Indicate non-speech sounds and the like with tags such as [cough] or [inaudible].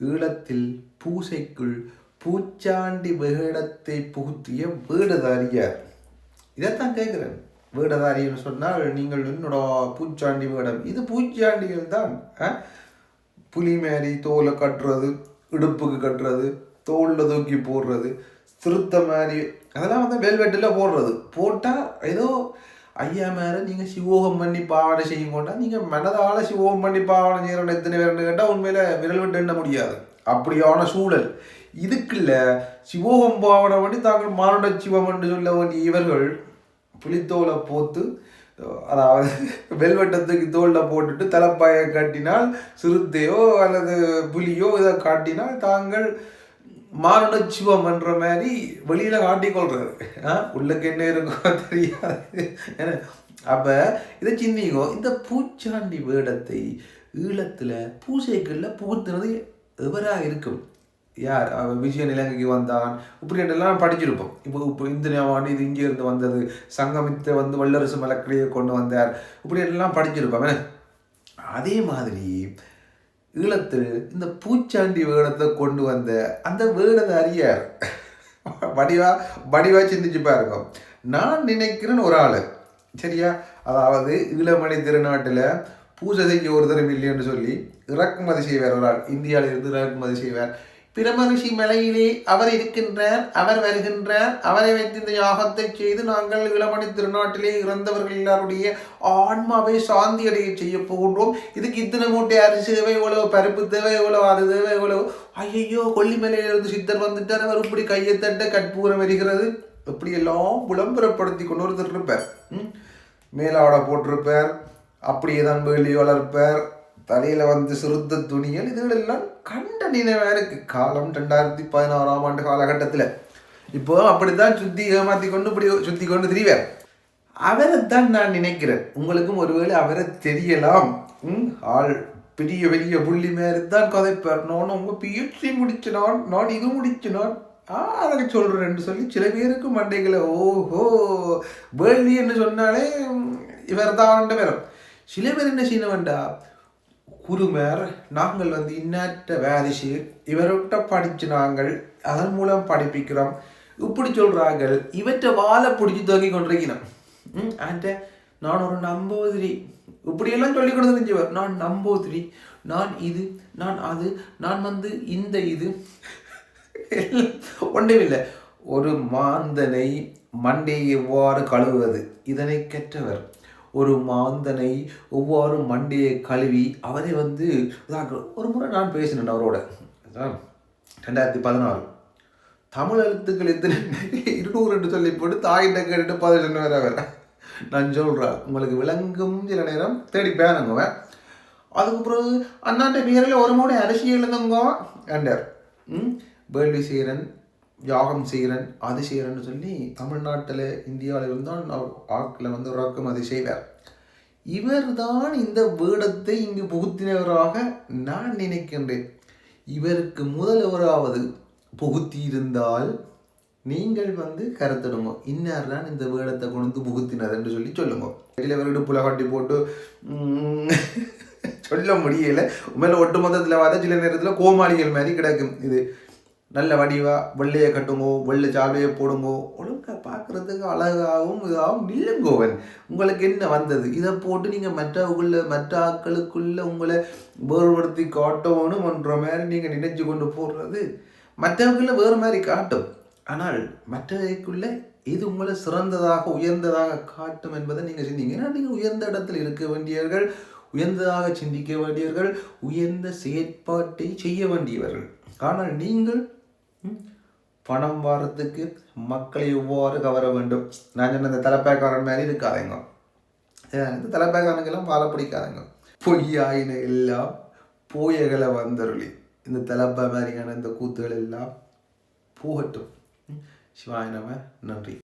ஈழத்தில் பூசைக்குள் பூச்சாண்டி வேடத்தை புகுத்திய வேடதாரியார். இதைத்தான் கேட்குறேன். வேடதாரின்னு சொன்னால் நீங்கள் என்னோட பூச்சாண்டி வேடம்? இது பூச்சாண்டிகள் தான். புலி மாதிரி தோலை கட்டுறது இடுப்புக்கு கட்டுறது தோலில் தூக்கி போடுறது சிறுத்தை மாதிரி அதெல்லாம் வந்து வெல்வெட்டில் போடுறது. போட்டால் ஏதோ ஐயா மேலே நீங்கள் சிவோகம் பண்ணி பாவனை செய்யும் கொண்டா நீங்கள் மனதால சிவோகம் பண்ணி பாவனை செய்யறோம் எத்தனை பேர்னு கேட்டால் உண்மையில விரல் விட்டு எண்ண முடியாது. அப்படியான சூழல். இதுக்குள்ள சிவோகம் பாவனை பண்ணி தாங்கள் மானுட சிவம் என்று சொல்ல வேண்டிய இவர்கள் புலித்தோலை போத்து அதாவது வெல்வெட்டத்துக்கு தோளில் போட்டுட்டு தலைப்பாயை கட்டினால் சிறுத்தையோ அல்லது புலியோ இதை காட்டினால் தாங்கள் மானுட சிவம் என்ற மாதிரி வெளியில் காட்டிக்கொள்றாரு ஆ? உள்ளுக்கு என்ன இருக்கோ தெரியாது. அப்போ இதை சிந்திக்கோ இந்த பூச்சாண்டி வேடத்தை ஈழத்தில் பூசைகளில் புகுத்துனது எவராக இருக்கும்? யார்? அவன் விஜயன் இலங்கைக்கு வந்தான். இப்படி எல்லாம் படிச்சிருப்போம். இப்போ இப்போ இந்த ஆண்டு இது இங்கே இருந்து வந்தது. சங்கமித்த வந்து வல்லரசு மலக்கடியை கொண்டு வந்தார். இப்படி எல்லாம் படிச்சிருப்போம். அதே மாதிரி ஈழத்தில் இந்த பூச்சாண்டி வேடத்தை கொண்டு வந்த அந்த வேடதாரியார். வடிவா வடிவா சிந்திச்சு பாருங்க. நான் நினைக்கிறேன் ஒரு ஆள். சரியா? அதாவது ஈழமணி திருநாட்டில் பூஜை செய்ய ஒருத்தரும் இல்லைன்னு சொல்லி இறக்குமதி செய்வார் ஒரு ஆள். இந்தியாவில் இருந்து இறக்குமதி செய்வார். பிரமரிஷி மலையிலே அவர் இருக்கின்றார் அவர் வருகின்றார். அவரை வைத்து இந்த யாகத்தை செய்து நாங்கள் இளமணி திருநாட்டிலே இறந்தவர்கள் எல்லாருடைய ஆன்மாவை சாந்தி அடைய செய்ய போகின்றோம். இதுக்கு இத்தனை மூட்டை அரிசி தேவை இவ்வளவு பருப்பு தேவை இவ்வளவு அது தேவை இவ்வளவு ஐயையோ கொல்லிமலையிலிருந்து சித்தர் வந்துட்டார். அவர் இப்படி கையை தட்ட கற்பூரம் வருகிறது. இப்படி எல்லாம் விளம்பரப்படுத்தி கொண்டு ஒருத்தர் இருப்பார். மேலாவோட போட்டிருப்பார். அப்படியே தான் வேலி வளர்ப்பார் தலையில் வந்து சுருத்த துணிகள் இதுகளெல்லாம் கண்ட நினைவாக இருக்குது காலம் ரெண்டாயிரத்தி பதினாறாம் ஆண்டு காலகட்டத்தில். இப்போ அப்படித்தான் சுத்தி ஏமாற்றி கொண்டு இப்படி சுத்தி கொண்டு அவரை அவரைத்தான் நான் நினைக்கிறேன். உங்களுக்கும் ஒருவேளை அவரை தெரியலாம். ம், ஆள் பெரிய பெரிய புள்ளி மாதிரி தான் கதைப்பார். நான் உங்க பிஹெச்டி முடிச்சு நான் நான் இது முடிச்சு நான் ஆ அதை சொல்கிறேன்னு சொல்லி சில பேருக்கு மண்டைகளை ஓஹோ வேள்வி என்று சொன்னாலே இவர் தான் வரும். சில பேர் என்ன செய்யணும்டா குருமர் நாங்கள் வந்து இன்னாற்ற வாரிசு இவர்கிட்ட படிச்சு நாங்கள் அதன் மூலம் படிப்பிக்கிறோம். இப்படி சொல்றார்கள் இவற்றை வாழை பிடிச்சி தூக்கி கொண்டிருக்கணும் ம் ஆண்ட நான் ஒரு நம்போதிரி. இப்படியெல்லாம் சொல்லி கொடுத்து செஞ்சவர் நான் நம்பூதிரி நான் இது நான் அது நான் வந்து இந்த இது. ஒன்றுமில்லை. ஒரு மாந்தனை மண்டையை எவ்வாறு கழுவுவது இதனை கற்றவர். ஒரு மாந்தனை ஒவ்வொரு மண்டையை கழுவி அவரை வந்து ஒரு முறை நான் பேசினேன் அவரோட. ரெண்டாயிரத்தி பதினாறு. தமிழ் எழுத்துக்கள் எத்தனை [laughs] இருநூறு என்று சொல்லி போட்டு தாயிட்ட கேட்டு பதில் வேற வேற நான் சொல்கிறேன் உங்களுக்கு விளங்கும் சில நேரம் தேடி பேனுங்குவேன் அதுக்கு பிறகு அண்ணாண்ட பேரில் ஒரு மூடை அரிசி எழுதுங்க. அண்டர் ம் வேள்வி சீரன் யாகம் செய்கிறன் அது செய்கிறேன்னு சொல்லி தமிழ்நாட்டில் இந்தியாவில் இருந்தால் ஆக்கில் வந்து இறக்குமதி செய்வார் இவர்தான் இந்த வேடத்தை இங்கு புகுத்தினவராக நான் நினைக்கின்றேன். இவருக்கு முதல்வராவது புகுத்தி இருந்தால் நீங்கள் வந்து கருத்திடுங்க இன்னார் தான் இந்த வேடத்தை கொண்டு வந்து புகுத்தினர் என்று சொல்லி சொல்லுங்க. இதில் இவர் போட்டு சொல்ல முடியலை. மேலே ஒட்டு மொத்தத்தில் வர சில நேரத்தில் கோமாளிகள் மாதிரி கிடக்கும் இது. நல்ல வடிவாக வெள்ளையை கட்டுங்கோ வெள்ளை சால்வையை போடுங்கோ. ஒழுங்கா பார்க்கறதுக்கு அழகாகவும் இதாகவும் நில்லுங்கோவன். உங்களுக்கு என்ன வந்தது? இதை போட்டு நீங்கள் மற்றவங்கள மற்ற ஆக்களுக்குள்ளே உங்களை வேறுபடுத்தி காட்டணும்ன்ற மாதிரி நீங்கள் நினைச்சு கொண்டு போடுறது மற்றவங்கள வேறு மாதிரி காட்டும். ஆனால் மற்றவைக்குள்ளே இது உங்களை சிறந்ததாக உயர்ந்ததாக காட்டும் என்பதை நீங்கள் சிந்திங்க. ஏன்னா நீங்கள் உயர்ந்த இடத்தில் இருக்க வேண்டியவர்கள் உயர்ந்ததாக சிந்திக்க வேண்டியவர்கள் உயர்ந்த செயற்பாட்டை செய்ய வேண்டியவர்கள். ஆனால் நீங்கள் பணம் வர்றதுக்கு மக்களை எவ்வாறு கவர வேண்டும். நான் சொன்ன இந்த தலைப்பேக்காரன் மாதிரி இருக்காதேங்க. இந்த தலைப்பாய்க்காரனுக்கெல்லாம் வாழ பிடிக்காதேங்க. பொய்யாயின எல்லாம் போயகளை வந்தருளி. இந்த தலைப்பை மாதிரியான இந்த கூத்துகள் எல்லாம் போகட்டும். ம், நன்றி.